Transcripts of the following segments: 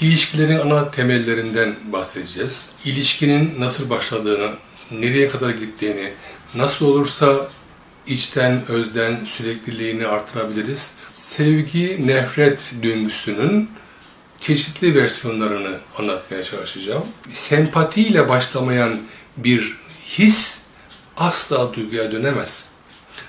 İlişkilerin ana temellerinden bahsedeceğiz. İlişkinin nasıl başladığını, nereye kadar gittiğini, nasıl olursa içten, özden sürekliliğini artırabiliriz. Sevgi, nefret döngüsünün çeşitli versiyonlarını anlatmaya çalışacağım. Sempatiyle başlamayan bir his asla duyguya dönemez.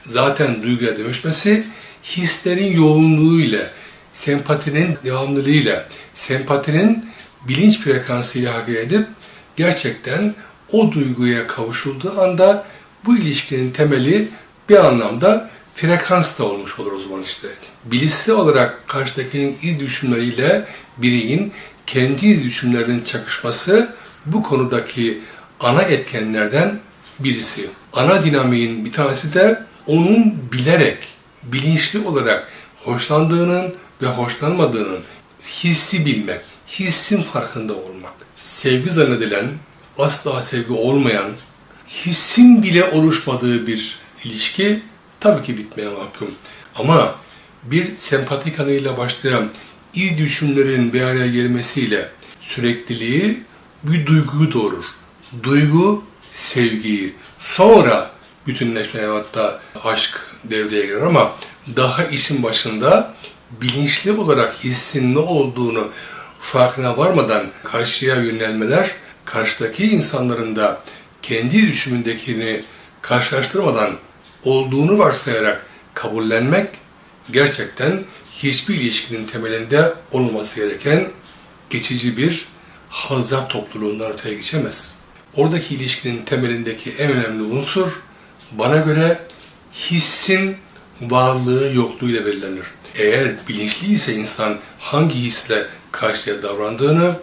Zaten duyguya dönüşmesi hislerin yoğunluğuyla, sempatinin devamlılığıyla, sempatinin bilinç frekansıyla hareket edip gerçekten o duyguya kavuşulduğu anda bu ilişkinin temeli bir anlamda frekans da olmuş olur o zaman işte. Bilişsel olarak karşıdakinin iz düşümleriyle bireyin kendi iz düşümlerinin çakışması bu konudaki ana etkenlerden birisi. Ana dinamiğin bir tanesi de onun bilerek, bilinçli olarak hoşlandığının ve hoşlanmadığının hissi bilmek, hissin farkında olmak. Sevgi zannedilen, asla sevgi olmayan, hissin bile oluşmadığı bir ilişki tabii ki bitmeye mahkum. Ama bir sempati kanıyla başlayan iz düşümlerin bir araya gelmesiyle sürekliliği bir duyguyu doğurur. Duygu sevgiyi, sonra bütünleşmeye hatta aşk devreye girer ama daha işin başında bilinçli olarak hissin ne olduğunu farkına varmadan karşıya yönelmeler, karşıdaki insanların da kendi düşümündekini karşılaştırmadan olduğunu varsayarak kabullenmek gerçekten hiçbir ilişkinin temelinde olmaması gereken geçici bir hazlar topluluğundan öteye geçemez. Oradaki ilişkinin temelindeki en önemli unsur bana göre hissin varlığı yokluğuyla belirlenir. Eğer bilinçli ise insan hangi hisle karşıya davrandığını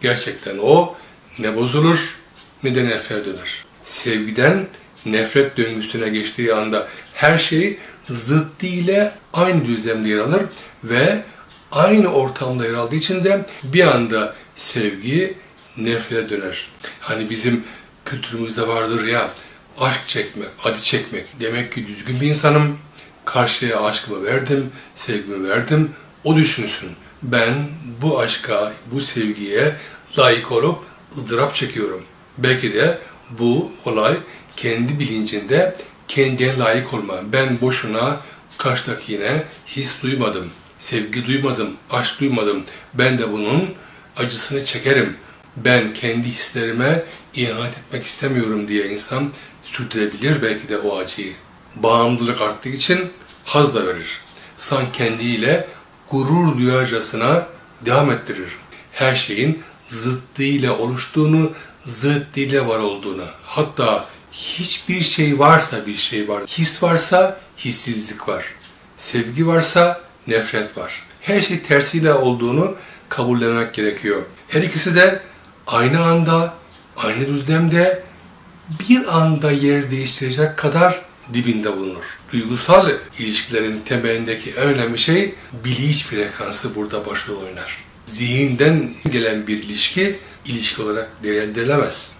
gerçekten o ne bozulur ne de nefret döner. Sevgiden nefret döngüsüne geçtiği anda her şey zıttı ile aynı düzlemde yer alır ve aynı ortamda yer aldığı için de bir anda sevgi nefrete döner. Hani bizim kültürümüzde vardır ya aşk çekmek, acı çekmek. Demek ki düzgün bir insanım. Karşıya aşkımı verdim, sevgimi verdim. O düşünsün. Ben bu aşka, bu sevgiye layık olup ızdırap çekiyorum. Belki de bu olay kendi bilincinde kendine layık olma. Ben boşuna karşıdakine his duymadım, sevgi duymadım, aşk duymadım. Ben de bunun acısını çekerim. Ben kendi hislerime ihanet etmek istemiyorum diye insan sürdürebilir belki de o acıyı. Bağımlılık arttığı için haz da verir. San kendiyle gurur duyarcasına devam ettirir. Her şeyin zıttıyla oluştuğunu, zıttıyla var olduğunu. Hatta hiçbir şey varsa bir şey var. His varsa hissizlik var. Sevgi varsa nefret var. Her şey tersiyle olduğunu kabullenmek gerekiyor. Her ikisi de aynı anda, aynı düzlemde bir anda yer değiştirecek kadar dibinde bulunur. Duygusal ilişkilerin temelindeki en önemli şey bilinç frekansı burada başrol oynar. Zihinden gelen bir ilişki ilişki olarak değerlendirilemez.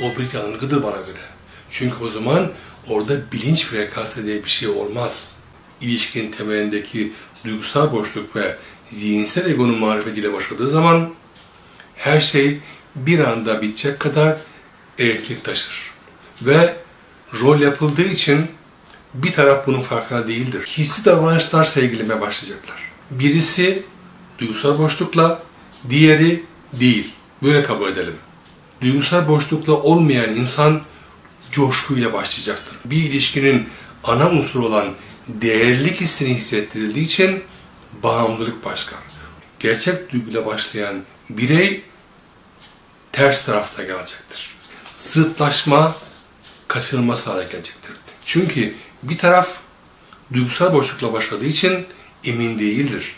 O bir yanılgıdır bana göre. Çünkü o zaman orada bilinç frekansı diye bir şey olmaz. İlişkinin temelindeki duygusal boşluk ve zihinsel egonun marifetiyle başladığı zaman her şey bir anda bitecek kadar elektrik taşır. Ve rol yapıldığı için bir taraf bunun farkına değildir. Hissi davranışlar sergilemeye başlayacaklar. Birisi duygusal boşlukla, diğeri değil. Böyle kabul edelim. Duygusal boşlukla olmayan insan coşkuyla başlayacaktır. Bir ilişkinin ana unsuru olan değerlilik hissini hissettirildiği için bağımlılık başlar. Gerçek duyguyla başlayan birey ters tarafta gelecektir. Zıtlaşma kaçınılmaz hale gelecektir. Çünkü bir taraf duygusal boşlukla başladığı için emin değildir.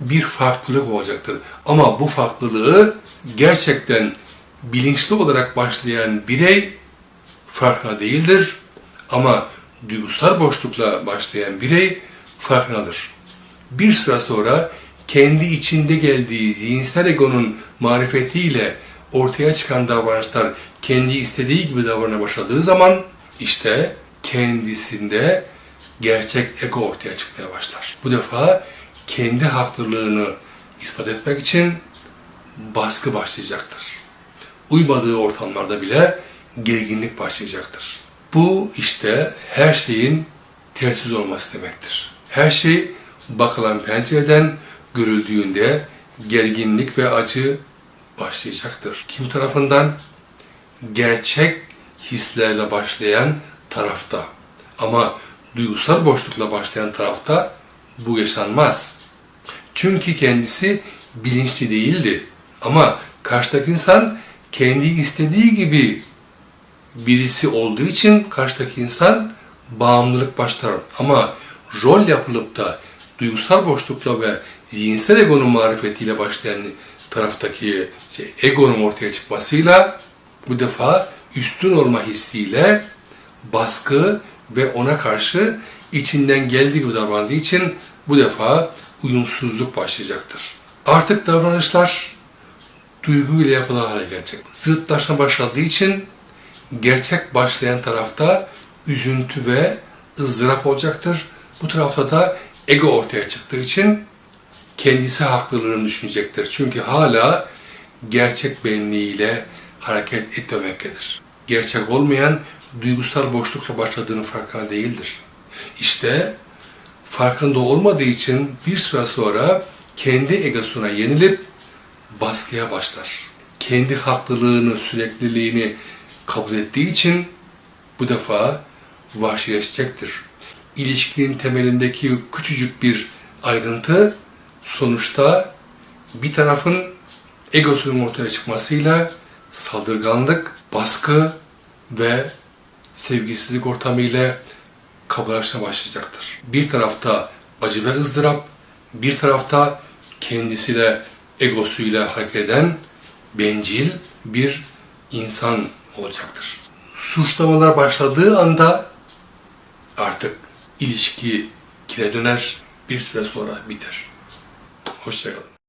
Bir farklılık olacaktır. Ama bu farklılığı gerçekten bilinçli olarak başlayan birey farkına değildir. Ama duygusal boşlukla başlayan birey farkındadır. Bir süre sonra kendi içinde geldiği zihinsel egonun marifetiyle ortaya çıkan davranışlar kendi istediği gibi davranmaya başladığı zaman işte kendisinde gerçek ego ortaya çıkmaya başlar. Bu defa kendi haklılığını ispat etmek için baskı başlayacaktır. Uymadığı ortamlarda bile gerginlik başlayacaktır. Bu işte her şeyin tersiz olması demektir. Her şey bakılan pencereden görüldüğünde gerginlik ve acı başlayacaktır. Kim tarafından? Gerçek hislerle başlayan tarafta. Ama duygusal boşlukla başlayan tarafta bu yaşanmaz. Çünkü kendisi bilinçli değildi. Ama karşıdaki insan kendi istediği gibi birisi olduğu için karşıdaki insan bağımlılık başlar. Ama rol yapılıp da duygusal boşlukla ve zihinsel egonun marifetiyle başlayan taraftaki şey, egonun ortaya çıkmasıyla bu defa üstün olma hissiyle baskı ve ona karşı içinden geldiği gibi davrandığı için bu defa uyumsuzluk başlayacaktır. Artık davranışlar duyguyla yapılı hale gelecek. Zıtlaşma başladığı için gerçek başlayan tarafta üzüntü ve ızdırap olacaktır. Bu tarafta da ego ortaya çıktığı için kendisi haklılığını düşünecektir. Çünkü hala gerçek benliğiyle hareket etmemektedir. Gerçek olmayan duygusal boşlukla başladığının farkında değildir. İşte farkında olmadığı için bir süre sonra kendi egosuna yenilip baskıya başlar. Kendi haklılığını, sürekliliğini kabul ettiği için bu defa vahşileşecektir. İlişkinin temelindeki küçücük bir ayrıntı sonuçta bir tarafın egosunun ortaya çıkmasıyla saldırganlık, baskı ve sevgisizlik ortamıyla kabarışa başlayacaktır. Bir tarafta acı ve ızdırap, bir tarafta kendisiyle, egosuyla hareket eden bencil bir insan olacaktır. Suçlamalar başladığı anda artık ilişki kire döner, bir süre sonra biter. Hoşçakalın.